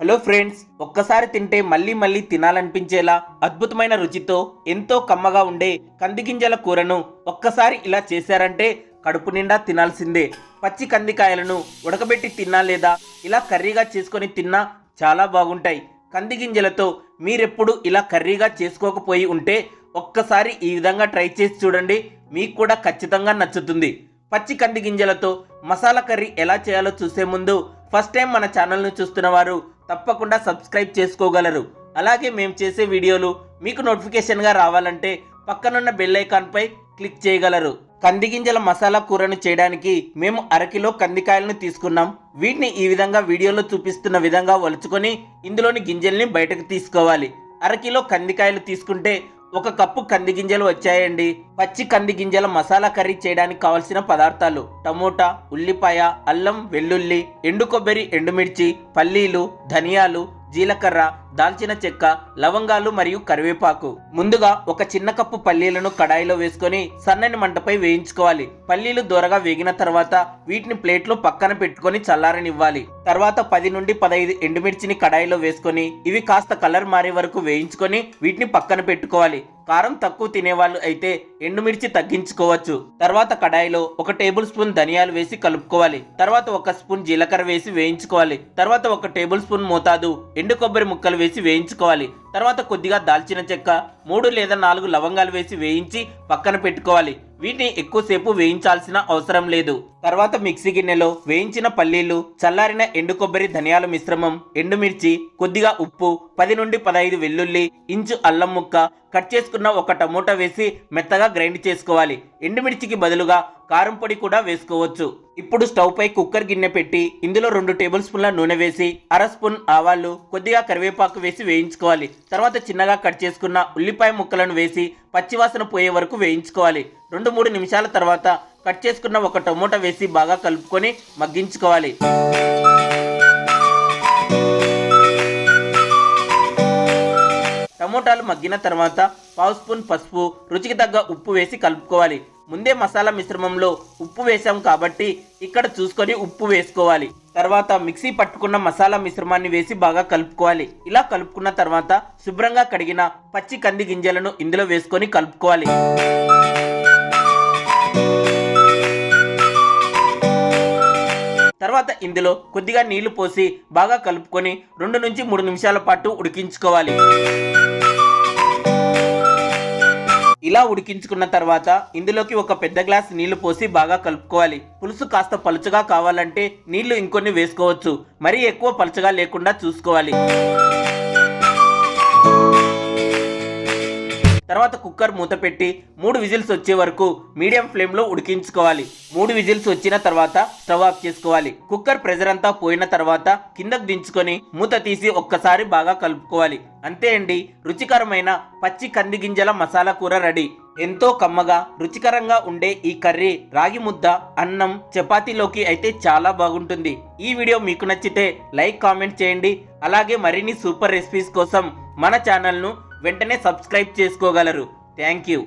Hello friends ఒక్కసారి తింటే మళ్ళీ మళ్ళీ తినాలనిపించేలా అద్భుతమైన రుచితో ఎంతో కమ్మగా ఉండే కందిగింజల కూరను ఒక్కసారి ఇలా చేశారంటే కడుపు నిండా తినాల్సిందే. పచ్చి కందికాయలను ఉడకబెట్టి తిన్నా లేదా ఇలా కర్రీగా చేసుకొని తిన్నా చాలా బాగుంటాయి. కందిగింజలతో మీరెప్పుడు ఇలా కర్రీగా చేసుకోకపోయి ఉంటే ఒక్కసారి ఈ విధంగా ట్రై చేసి చూడండి మీకు కూడా ఖచ్చితంగా నచ్చుతుంది. పచ్చి కంది గింజలతో మసాలా కర్రీ ఎలా చేయాలో చూసే ముందు ఫస్ట్ టైం మన ఛానల్ను చూస్తున్న వారు తప్పకుండా సబ్స్క్రైబ్ చేసుకోగలరు. అలాగే మేము చేసే వీడియోలు మీకు నోటిఫికేషన్గా రావాలంటే పక్కనున్న బెల్ ఐకాన్పై క్లిక్ చేయగలరు. కంది గింజల మసాలా కూరను చేయడానికి మేము అరకిలో కందికాయలను తీసుకున్నాం. వీటిని ఈ విధంగా వీడియోలో చూపిస్తున్న విధంగా వలుచుకొని ఇందులోని గింజల్ని బయటకు తీసుకోవాలి. అరకిలో కందికాయలు తీసుకుంటే ఒక కప్పు కంది గింజలు వచ్చాయండి. పచ్చి కంది గింజల మసాలా కర్రీ చేయడానికి కావలసిన పదార్థాలు టమోటా ఉల్లిపాయ అల్లం వెల్లుల్లి ఎండు కొబ్బరి ఎండుమిర్చి పల్లీలు ధనియాలు జీలకర్ర దాల్చిన చెక్క లవంగాలు మరియు కరివేపాకు. ముందుగా ఒక చిన్న కప్పు పల్లీలను కడాయిలో వేసుకొని సన్నని మంటపై వేయించుకోవాలి. పల్లీలు దూరగా వేగిన తర్వాత వీటిని ప్లేట్లో పక్కన పెట్టుకొని చల్లారనివ్వాలి. తర్వాత పది నుండి పదహైదు ఎండుమిర్చిని కడాయిలో వేసుకొని ఇవి కాస్త కలర్ మారే వరకు వేయించుకొని వీటిని పక్కన పెట్టుకోవాలి. కారం తక్కువ తినేవాళ్ళు అయితే ఎండుమిర్చి తగ్గించుకోవచ్చు. తర్వాత కడాయిలో ఒక టేబుల్ స్పూన్ ధనియాలు వేసి కలుపుకోవాలి. తర్వాత ఒక స్పూన్ జీలకర్ర వేసి వేయించుకోవాలి. తర్వాత ఒక టేబుల్ స్పూన్ మోతాదు ఎండు కొబ్బరి ముక్కలు వేసి వేయించుకోవాలి. తర్వాత కొద్దిగా దాల్చిన చెక్క మూడు లేదా నాలుగు లవంగాలు వేసి వేయించి పక్కన పెట్టుకోవాలి. వీటిని ఎక్కువసేపు వేయించాల్సిన అవసరం లేదు. తర్వాత మిక్సీ గిన్నెలో వేయించిన పల్లీలు చల్లారిన ఎండు కొబ్బరి ధనియాల మిశ్రమం ఎండుమిర్చి కొద్దిగా ఉప్పు పది నుండి పదహైదు వెల్లుల్లి ఇంచు అల్లం ముక్క కట్ చేసుకున్న ఒక టమోటా వేసి మెత్తగా గ్రైండ్ చేసుకోవాలి. ఎండుమిర్చికి బదులుగా కారం పొడి కూడా వేసుకోవచ్చు. ఇప్పుడు స్టవ్ పై కుక్కర్ గిన్నె పెట్టి ఇందులో రెండు టేబుల్ స్పూన్ల నూనె వేసి అర స్పూన్ ఆవాలు కొద్దిగా కరివేపాకు వేసి వేయించుకోవాలి. తర్వాత చిన్నగా కట్ చేసుకున్న ఉల్లిపాయ ముక్కలను వేసి పచ్చివాసన పోయే వరకు వేయించుకోవాలి. రెండు మూడు నిమిషాల తర్వాత కట్ చేసుకున్న ఒక టమోటా వేసి బాగా కలుపుకొని మగ్గించుకోవాలి. టమోటాలు మగ్గిన తర్వాత పావు స్పూన్ పసుపు రుచికి తగ్గ ఉప్పు వేసి కలుపుకోవాలి. ముందే మసాలా మిశ్రమంలో ఉప్పు వేసాం కాబట్టి ఇక్కడ చూసుకొని ఉప్పు వేసుకోవాలి. తర్వాత మిక్సీ పట్టుకున్న మసాలా మిశ్రమాన్ని వేసి బాగా కలుపుకోవాలి. ఇలా కలుపుకున్న తర్వాత శుభ్రంగా కడిగిన పచ్చి కంది గింజలను ఇందులో వేసుకొని కలుపుకోవాలి. తర్వాత ఇందులో కొద్దిగా నీళ్ళు పోసి బాగా కలుపుకొని రెండు నుంచి మూడు నిమిషాల పాటు ఉడికించుకోవాలి. ఇలా ఉడికించుకున్న తర్వాత ఇందులోకి ఒక పెద్ద గ్లాస్ నీళ్ళు పోసి బాగా కలుపుకోవాలి. పులుసు కాస్త పలుచగా కావాలంటే నీళ్ళు ఇంకొన్ని వేసుకోవచ్చు. మరీ ఎక్కువ పలుచగా లేకుండా చూసుకోవాలి. తర్వాత కుక్కర్ మూత పెట్టి మూడు విజిల్స్ వచ్చే వరకు మీడియం ఫ్లేమ్లో ఉడికించుకోవాలి. మూడు విజిల్స్ వచ్చిన తర్వాత స్టవ్ ఆఫ్ చేసుకోవాలి. కుక్కర్ ప్రెజర్ అంతా పోయిన తర్వాత కిందకు దించుకొని మూత తీసి ఒక్కసారి బాగా కలుపుకోవాలి. అంతే అండి రుచికరమైన పచ్చి కంది గింజల మసాలా కూర రెడీ. ఎంతో కమ్మగా రుచికరంగా ఉండే ఈ కర్రీ రాగి ముద్ద అన్నం చపాతీలోకి అయితే చాలా బాగుంటుంది. ఈ వీడియో మీకు నచ్చితే లైక్ కామెంట్ చేయండి. అలాగే మరిన్ని సూపర్ రెసిపీస్ కోసం మన ఛానల్ను వెంటనే సబ్స్క్రైబ్ చేసుకోగలరు. Thank you.